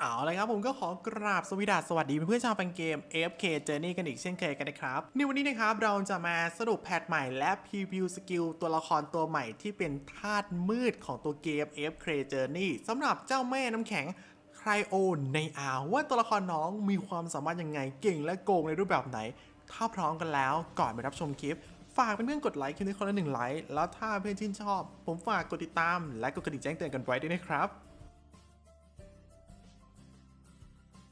เอาเลยครับผมก็ขอกราบสวสดัสสวัสดีเพื่อนชาวแฟนเกม AFK Journey กันอีกเช่นเคยกันนะครับ ในวันนี้นะครับเราจะมาสรุปแพทใหม่และพรีวิวสกิลตัวละครตัวใหม่ที่เป็นธาตุมืดของตัวเกม AFK Journey สำหรับเจ้าแม่น้ำแข็งไครโอในอาว่าตัวละครน้องมีความสามารถยังไงเก่งและโกงในรูปแบบไหน ถ้าพร้อมกันแล้วก่อนไปรับชมคลิปฝากเพื่อนๆกดไลค์คลิปนี้คนละหนึ่งไลค์แล้วถ้าเพื่อนชื่นชอบ ผมฝากกดติดตามและกดกระดิ่งแจ้งเตือนกันไว้ด้วยนะครับ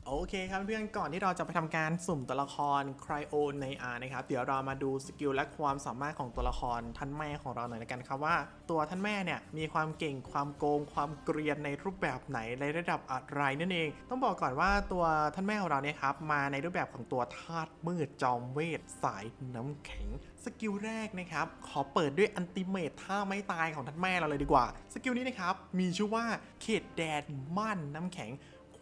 โอเคครับเพื่อนก่อนที่เราจะไปทำการสุ่มตัวละคร Cryo ใน R นะครับ เดี๋ยวเรามาดูสกิลและความสามารถของตัวละครท่านแม่ของเราหน่อยละกันครับว่า ตัวท่านแม่เนี่ยมีความเก่งความโกง ความเกรียนในรูปแบบไหนในระดับอะไรนั่นเอง ต้องบอกก่อนว่าตัวท่านแม่ของเราเนี่ยครับมาในรูปแบบของตัวธาตุมืดจอมเวทสายน้ำแข็ง สกิลแรกนะครับขอเปิดด้วยอันติเมทท่าไม่ตายของท่านแม่เราเลยดีกว่า สกิลนี้นะครับมีชื่อว่าเขตแดนม่านน้ำแข็ง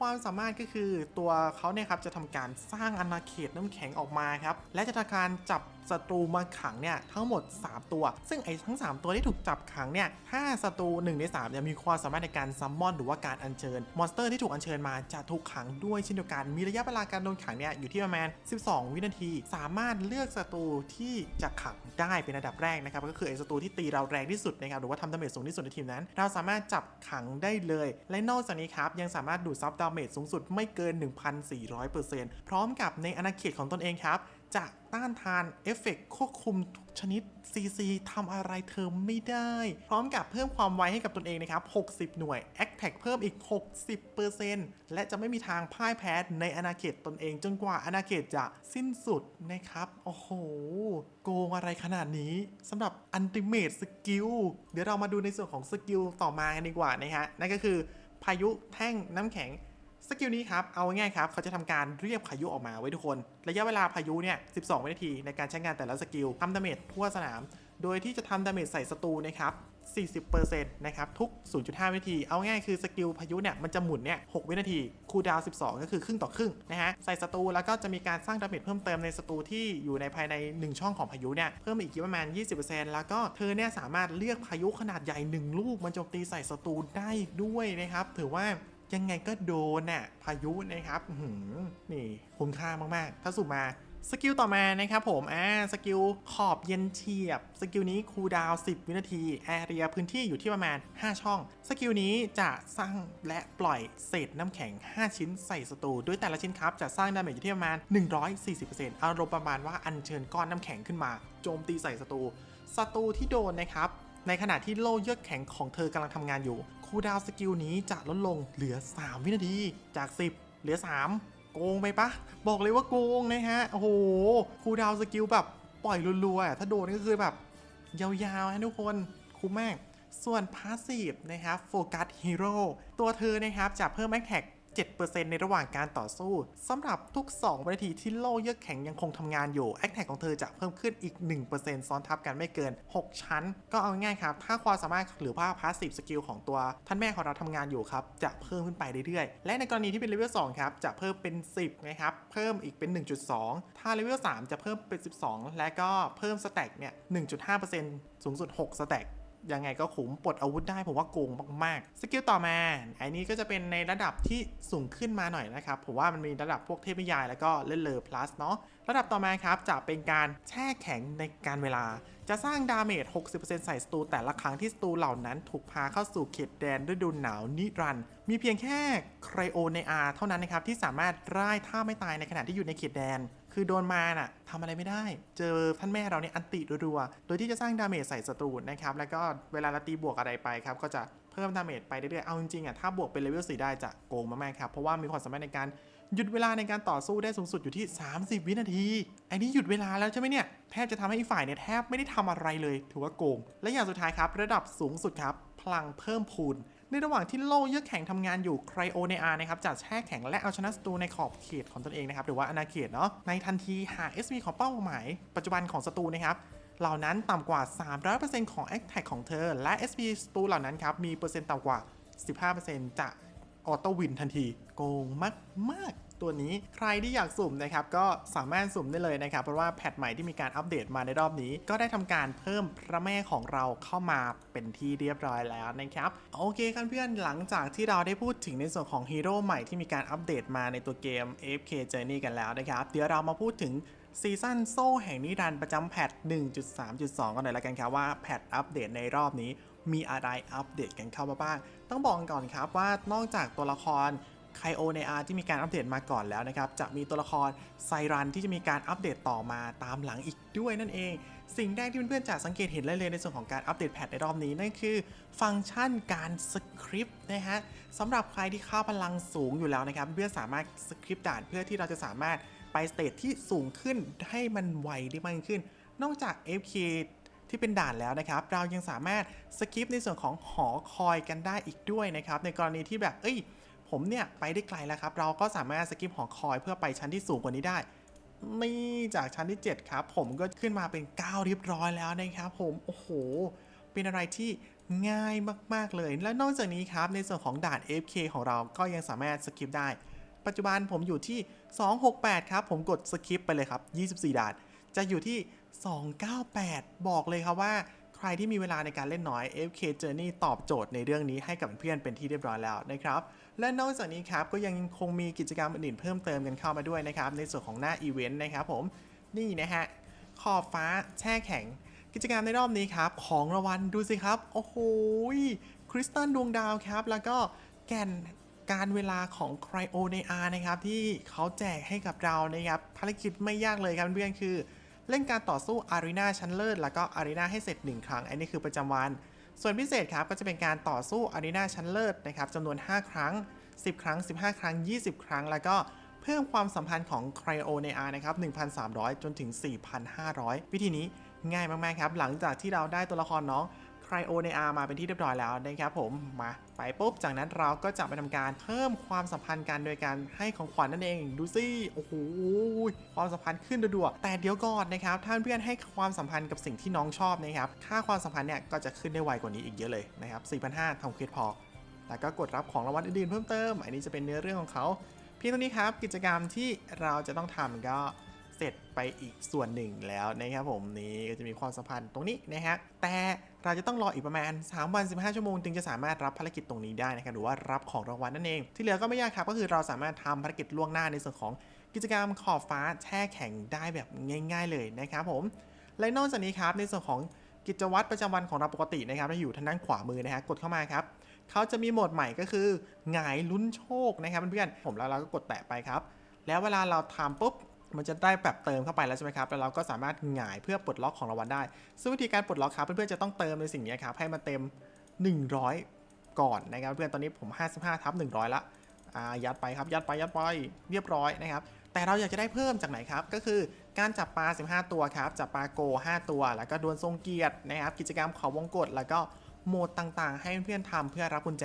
ความสามารถก็คือตัวเขาเนี่ยครับจะทำการสร้างอาณาเขตน้ำแข็งออกมาครับและจะทำการจับศัตรูมาขังเนี่ยทั้งหมด 3 ตัว ซึ่งไอ้ทั้ง 3 ตัวที่ถูกจับขังเนี่ยถ้าศัตรู1ใน3เนี่ยมีความสามารถในการซัมมอนหรือว่าการอัญเชิญ มอนสเตอร์ที่ถูกอัญเชิญมาจะถูกขังด้วยเช่นเดียวกันมีระยะเวลาการโดนขังเนี่ยอยู่ที่ประมาณ 12 วินาที สามารถเลือกศัตรูที่จะขังได้เป็นอันดับแรกนะครับก็คือไอ้ศัตรูที่ตีเราแรงที่สุดนะครับหรือว่าทำดาเมจสูงที่สุดในทีมนั้น เราสามารถจับขังได้เลย และนอกจากนี้ครับยังสามารถดูดซับดาเมจสูงสุดไม่เกิน 1,400%พร้อมกับในอาณาเขตของตนเองครับ จะต้านทานเอฟเฟกต์ควบคุมทุกชนิด CC ทำอะไรเธอไม่ได้ พร้อมกับเพิ่มความไวให้กับตนเองนะครับ 60 หน่วย a c t a c เพิ่มอีก 60%และจะไม่มีทางพ่ายแพ้ในอาณาเขตตนเอง จนกว่าอาณาเขตจะสิ้นสุดนะครับ โอ้โห โกงอะไรขนาดนี้สำหรับ Ultimate Skill เดี๋ยวเรามาดูในส่วนของสกิลต่อมากันดีกว่านะฮะนั่นก็คือพายุแท่งน้ำแข็ง กิลนี้ครับ เอาง่ายครับ เขาจะทำการเรียกพายุออกมาไว้ทุกคน ระยะเวลาพายุเนี่ย 12 วินาทีในการใช้งานแต่ละสกิลทำดาเมจทั่วสนาม โดยที่จะทำดาเมจใส่ศัตรูนะครับ 40%นะครับ ทุก 0.5 วินาที เอาง่ายคือสกิลพายุเนี่ย มันจะหมุนเนี่ย 6 วินาที คูดาว 12 ก็คือครึ่งต่อครึ่งนะฮะ ใส่ศัตรูแล้วก็จะมีการสร้างดาเมจเพิ่มเติมในศัตรูที่อยู่ในภายใน 1 ช่องของพายุเนี่ย เพิ่มอีกประมาณ 20%แล้วก็เธอเนี่ยสามารถเรียกพายุขนาดใหญ่ 1 ลูกมันโจมตีใส่ศัตรูได้ด้วยนะครับ ถือว่า ยังไงก็โดนน่ะพายุนะครับหือนี่คุ้มค่ามากๆ ถ้าสุมาสกิลต่อมานะครับผม อ่า สกิลขอบเย็นเฉียบ สกิลนี้คูลดาวน์10 วินาที แอเรียพื้นที่อยู่ที่ประมาณ 5 ช่อง สกิลนี้จะสร้างและปล่อยเศษน้ำแข็ง 5 ชิ้นใส่ศัตรูด้วยแต่ละชิ้นครับ จะสร้างดาเมจอยู่ที่ประมาณ 140%อารมณ์ประมาณว่าอัญเชิญก้อนน้ำแข็งขึ้นมา โจมตีใส่ศัตรูศัตรูที่โดนนะครับ ในขณะที่โล่เยือกแข็งของเธอกำลังทำงานอยู่ คูดาวสกิลนี้จะลดลงเหลือ 3 วินาทีจาก 10 เหลือ 3 โกงไปปะ บอกเลยว่าโกงนะฮะ โอ้โห คูดาวสกิลแบบปล่อยรัวๆถ้าโดนก็คือแบบ ยาวๆนะทุกคนคุ้มมาก ส่วนพาสซีฟนะครับโฟกัสฮีโร่ตัวเธอนะครับจะเพิ่มแอคแท็ก 7%ในระหว่างการต่อสู้สำหรับทุก2วินาทีที่โล่เยือกแข็งยังคงทำงานอยู่แอคแท็กของเธอจะเพิ่มขึ้นอีก 1%ซ้อนทับกันไม่เกิน 6 ชั้น ก็เอาง่ายๆครับ ถ้าความสามารถหรือว่าพาสซีฟสกิลของตัว ท่านแม่ของเราทำงานอยู่ครับจะเพิ่มขึ้นไปเรื่อยๆ และในกรณีที่เป็นเลเวล2ครับจะเพิ่มเป็น 10นะครับเพิ่มอีกเป็น 1.2 ถ้าเลเวล3จะเพิ่มเป็น 12 และก็เพิ่มสแต็กเนี่ย1.5%สูงสุด6สแต็ก ยังไงก็ขุมปลดอาวุธได้ผมว่าโกงมากๆ สกิลต่อมาอันนี้ก็จะเป็นในระดับที่สูงขึ้นมาหน่อยนะครับ ผมว่ามันมีระดับพวกเทพนิยายแล้วก็เล่นเลอ plus เนาะระดับต่อมาครับจะเป็นการแช่แข็งในการเวลา จะสร้างดาเมจ 60%ใส่ศัตรูแต่ละครั้งที่ศัตรูเหล่านั้นถูกพาเข้าสู่เขตแดนฤดูหนาวนิรันด์มีเพียงแค่ไครโอในอาเท่านั้นนะครับที่สามารถร่ายท่าไม่ตายในขณะที่อยู่ในเขตแดน คือโดนมาน่ะทำอะไรไม่ได้ เจอท่านแม่เราเนี่ยอันติรัวๆ โดยที่จะสร้างดาเมจใส่ศัตรูนะครับ แล้วก็เวลาเราตีบวกอะไรไปครับ ก็จะเพิ่มดาเมจไปเรื่อยๆ เอาจริงๆอะถ้าบวกเป็นเลเวล4ได้จะโกงมากๆครับ เพราะว่ามีความสามารถในการหยุดเวลาในการต่อสู้ได้สูงสุดอยู่ที่ 30 วินาทีไอ้น,นี่หยุดเวลาแล้วใช่ไหมเนี่ย แทบจะทำให้อีกฝ่ายเนี่ยแทบไม่ได้ทำอะไรเลย ถือว่าโกง และอย่างสุดท้ายครับ ระดับสูงสุดครับ พลังเพิ่มพูน ในระหว่างที่โล่เยือกแข็งทำงานอยู่ไครโอเนอานะครับจะแช่แข็งและเอาชนะศัตรูในขอบเขตของตนเองนะครับหรือว่าอาณาเขตเนาะในทันทีหาก SV ของเป้าหมายปัจจุบันของศัตรูนะครับเหล่านั้นต่ำกว่า 300%ของ a t t a c k ของเธอ และ SV ศัตรูเหล่านั้นครับมีเปอร์เซ็นต์ต่ำกว่า 15%จะออโต้วินทันที โกงมากมาก ตัวนี้ใครที่อยากสุ่มนะครับก็สามารถสุ่มได้เลยนะครับเพราะว่าแพทใหม่ที่มีการอัปเดตมาในรอบนี้ ก็ได้ทำการเพิ่มพระแม่ของเราเข้ามาเป็นที่เรียบร้อยแล้วนะครับโอเคครับเพื่อนหลังจากที่เราได้พูดถึงในส่วนของฮีโร่ใหม่ที่มีการอัปเดตมาในตัวเกม AFK Journey กันแล้วนะครับเดี๋ยวเรามาพูดถึงซีซั่นโซ่แห่งนิรันดร์ประจำแพท 1.3.2 กันหน่อยละกันครับว่าแพทอัปเดตในรอบนี้มีอะไรอัปเดตกันเข้ามาบ้าง ต้องบอกก่อนครับว่านอกจากตัวละคร ไคโอในอาร์ที่มีการอัปเดตมาก่อนแล้วนะครับ จะมีตัวละครไซรันที่จะมีการอัปเดตต่อมาตามหลังอีกด้วยนั่นเอง สิ่งแรกที่เพื่อนๆจะสังเกตเห็นเลยในส่วนของการอัปเดตแพทในรอบนี้นั่นคือ ฟังก์ชันการสคริปต์นะฮะสำหรับใครที่ค่าพลังสูงอยู่แล้วนะครับเพื่อนสามารถสคริปต์ด่านเพื่อที่เราจะสามารถไปสเตจที่สูงขึ้นให้มันไวได้มากขึ้น นอกจาก FK ที่เป็นด่านแล้วนะครับ เรายังสามารถสกิปในส่วนของหอคอยกันได้อีกด้วยนะครับ ในกรณีที่แบบ เอ้ย ผมเนี่ยไปได้ไกลแล้วครับ เราก็สามารถสกิปหอคอยเพื่อไปชั้นที่สูงกว่านี้ได้นี่จากชั้นที่ 7 ครับ ผมก็ขึ้นมาเป็น 9 เรียบร้อยแล้วนะครับ ผมโอ้โห เป็นอะไรที่ง่ายมาก ๆ เลย และนอกจากนี้ครับในส่วนของด่าน FK ของเราก็ยังสามารถสกิปได้ ปัจจุบันผมอยู่ที่ 268 ครับ ผมกดสกิปไปเลยครับ 24 ด่าน จะอยู่ที่ 298 บอกเลยครับว่า ใครที่มีเวลาในการเล่นน้อย FK Journey ตอบโจทย์ในเรื่องนี้ให้กับเพื่อนเป็นที่เรียบร้อยแล้วนะครับ และนอกจากนี้ครับก็ยังคงมีกิจกรรมอื่นๆเพิ่มเติมกันเข้ามาด้วยนะครับ ในส่วนของหน้าอีเวนต์นะครับผมนี่นะฮะขอบฟ้าแช่แข็ง กิจกรรมในรอบนี้ครับ ของรางวัลดูสิครับ โอ้โหคริสตัลดวงดาวครับ แล้วก็แก่นการเวลาของไครโอเนอานะครับ ที่เขาแจกให้กับเรานะครับ ภารกิจไม่ยากเลยครับเพื่อนๆคือ เล่นการต่อสู้อารีนาชั้นเลิศแล้วก็อารีนาให้เสร็จ 1 ครั้ง อันนี้คือประจำวัน ส่วนพิเศษครับก็จะเป็นการต่อสู้อารีนาชั้นเลิศนะครับจำนวน 5 ครั้ง 10 ครั้ง 15 ครั้ง 20 ครั้ง แล้วก็เพิ่มความสัมพันธ์ของไครโอเนอานะครับ 1,300 จนถึง 4,500 วิธีนี้ง่ายมาก ๆ ครับ หลังจากที่เราได้ตัวละครน้อง ไครโอเนอามาเป็นที่เรียบร้อยแล้วนะครับผมมาไปปุ๊บจากนั้นเราก็จะไปทำการเพิ่มความสัมพันธ์กันโดยการให้ของขวัญนั่นเองดูสิโอ้โหความสัมพันธ์ขึ้นดัวๆแต่เดี๋ยวก่อนนะครับถ้าเพื่อนให้ความสัมพันธ์กับสิ่งที่น้องชอบนะครับค่าความสัมพันธ์เนี่ยก็จะขึ้นได้ไวกว่านี้อีกเยอะเลยนะครับ4,500ทำเควสพอแล้วก็กดรับของรางวัลอื่นๆเพิ่มเติมอันนี้จะเป็นเนื้อเรื่องของเขาเพียงเท่านี้ครับกิจกรรมที่เราจะต้องทำก็ ร็จไปอีกส่วนหนึ่งแล้วนะครับผมนี่ก็จะมีความสัมพันธ์ตรงนี้นะฮะแต่เราจะต้องรออีกประมาณ 3 วัน 15 ชั่วโมง จึงจะสามารถรับภารกิจตรงนี้ได้นะครับหรือว่ารับของรางวัลนั่นเอง ที่เหลือก็ไม่ยากครับ ก็คือเราสามารถทำภารกิจล่วงหน้าในส่วนของกิจกรรมขอบฟ้าแช่แข็งได้แบบง่าย ๆ เลยนะครับผมและนอกจากนี้ครับในส่วนของกิจวัตรประจำวันของเราปกตินะครับที่อยู่ทางด้านขวามือนะฮะกดเข้ามาครับเขาจะมีโหมดใหม่ก็คือหงายลุ้นโชคนะครับเพื่อนๆผมแล้วเราก็กดแตะไปครับ แล้วเวลาเราทำปุ๊บ มันจะได้แบบเติมเข้าไปแล้วใช่ไหมครับ แล้วเราก็สามารถหงายเพื่อปลดล็อกของรางวัลได้ ซึ่งวิธีการปลดล็อกครับ เพื่อนๆจะต้องเติมในสิ่งนี้ครับให้มันเต็ม 100 ก่อนนะครับ เพื่อนตอนนี้ผม 55ทับ100 ละอ่ายัดไปครับ ยัดไป ยัดไป เรียบร้อยนะครับ แต่เราอยากจะได้เพิ่มจากไหนครับ ก็คือการจับปลา 15 ตัวครับ จับปลาโก 5 ตัว แล้วก็ดวลทรงเกียรตินะครับ กิจกรรมเขาวงกฏแล้วก็โหมดต่างๆ ให้เพื่อนๆทำเพื่อรับกุญแจ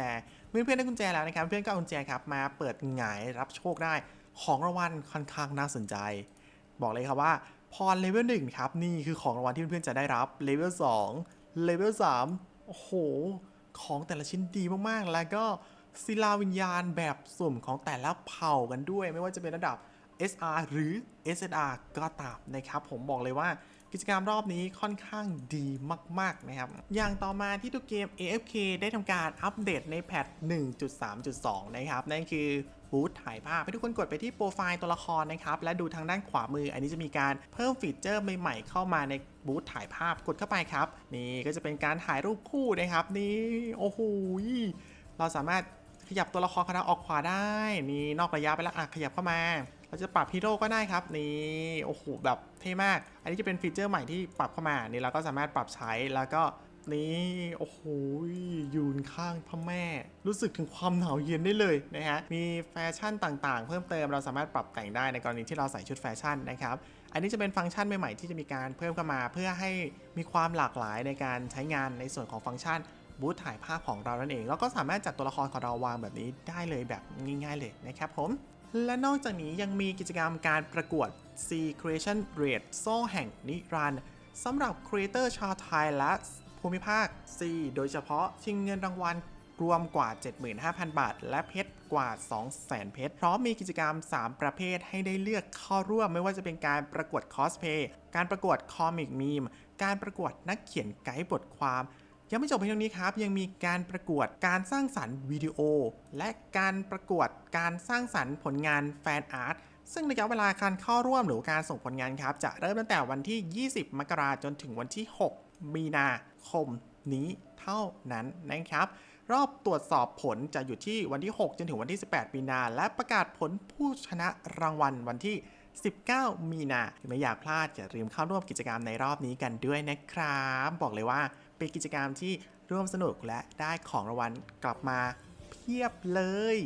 เมื่อเพื่อนได้กุญแจแล้วนะครับ เพื่อนก็เอากุญแจครับมาเปิดหงายรับโชคได้ ของรางวัลค่อนข้างน่าสนใจ บอกเลยครับว่าพรเลเวลหนึ่งครับ นี่คือของรางวัลที่เพื่อนๆจะได้รับเลเวล2เลเวล3โอ้โห ของแต่ละชิ้นดีมากๆ แล้วก็ศิลาวิญญาณแบบสุ่มของแต่ละเผ่ากันด้วย ไม่ว่าจะเป็นระดับ SR หรือ SSR ก็ตามนะครับ ผมบอกเลยว่า กิจกรรมรอบนี้ค่อนข้างดีมาก ๆ นะครับ อย่างต่อมาที่ตัวเกม AFK ได้ทำการอัปเดตในแพท 1.3.2 นะครับ นั่นคือบูธถ่ายภาพให้ทุกคนกดไปที่โปรไฟล์ตัวละครนะครับ และดูทางด้านขวามือ อันนี้จะมีการเพิ่มฟีเจอร์ใหม่ๆเข้ามาในบูธถ่ายภาพกดเข้าไปครับ นี่ก็จะเป็นการถ่ายรูปคู่นะครับ นี่ โอ้โหเราสามารถขยับตัวละครของเราออกขวาได้ นี่นอกระยะไปแล้วอะขยับเข้ามา เราจะปรับฮีโร่ก็ได้ครับนี่โอ้โหแบบเท่มาก อันนี้จะเป็นฟีเจอร์ใหม่ที่ปรับเข้ามานี่เราก็สามารถปรับใช้แล้วก็นี่โอ้โหยืนข้างพระแม่ รู้สึกถึงความหนาวเย็นได้เลยนะฮะมีแฟชั่นต่างๆ เพิ่มเติมเราสามารถปรับแต่งได้ในกรณีที่เราใส่ชุดแฟชั่นนะครับอันนี้จะเป็นฟังก์ชันใหม่ๆที่จะมีการเพิ่มเข้ามาเพื่อให้มีความหลากหลายในการใช้งานในส่วนของฟังก์ชันบูธถ่ายภาพของเรานั่นเอง แล้วก็สามารถจัดตัวละครของเราวางแบบนี้ได้เลยแบบง่ายๆเลยนะครับผม และนอกจากนี้ยังมีกิจกรรมการประกวด C Creation Rate โซ่แห่งนิรันดร์สำหรับครีเอเตอร์ชาวไทยและภูมิภาค C โดยเฉพาะชิงเงินรางวัลรวมกว่า 75,000 บาท และเพชรกว่า 200,000 เพชร พร้อมมีกิจกรรม 3 ประเภทให้ได้เลือกเข้าร่วมไม่ว่าจะเป็นการประกวดคอสเพย์ การประกวดคอมิกมีม การประกวดนักเขียนไกด์บทความ ยังไม่จบเพียงเท่านี้ครับ ยังมีการประกวดการสร้างสรรค์วิดีโอ และการประกวดการสร้างสรรค์ผลงานแฟนอาร์ตซึ่งระยะเวลาการเข้าร่วมหรือการส่งผลงานครับ จะเริ่มตั้งแต่วันที่ 20 มกราจนถึงวันที่ 6 มีนาคมนี้เท่านั้นนะครับ รอบตรวจสอบผลจะอยู่ที่วันที่ 6 จนถึงวันที่ 18 มีนา และประกาศผลผู้ชนะรางวัลวันที่ 19 มีนาไม่อยากพลาดอย่าลืมเข้าร่วมกิจกรรมในรอบนี้กันด้วยนะครับ บอกเลยว่า เป็นกิจกรรมที่ร่วมสนุกและได้ของรางวัลกลับมาเพียบเลย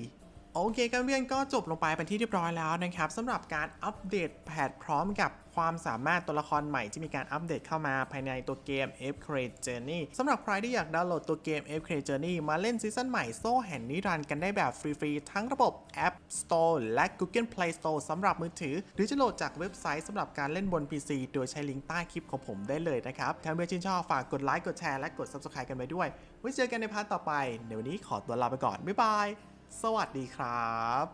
โอเคกันเพื่อนก็จบลงไปเป็นที่เรียบร้อยแล้วนะครับสำหรับการอัปเดตแพทพร้อมกับความสามารถตัวละครใหม่ที่มีการอัปเดตเข้ามาภายในตัวเกม F c r a Journey สำหรับใครที่อยากดาวน์โหลดตัวเกม F c r a Journey มาเล่นซีซั่นใหม่โซ่แห่งนิรันดร์กันได้แบบฟรีๆ ทั้งระบบ App Store และ Google Play Store สำหรับมือถือ หรือจะโหลดจากเว็บไซต์สำหรับการเล่นบน PC โดยใช้ลิงก์ใต้คลิปของผมได้เลยนะครับถ้าเพื่อนชื่นชอบฝากกดไลค์กดแชร์และกด Subscribe กันไปด้วยไว้เจอกันในพาร์ทต่อไปเดี๋ยววันนี้ขอตัวลาไปก่อนบ๊ายบาย สวัสดีครับ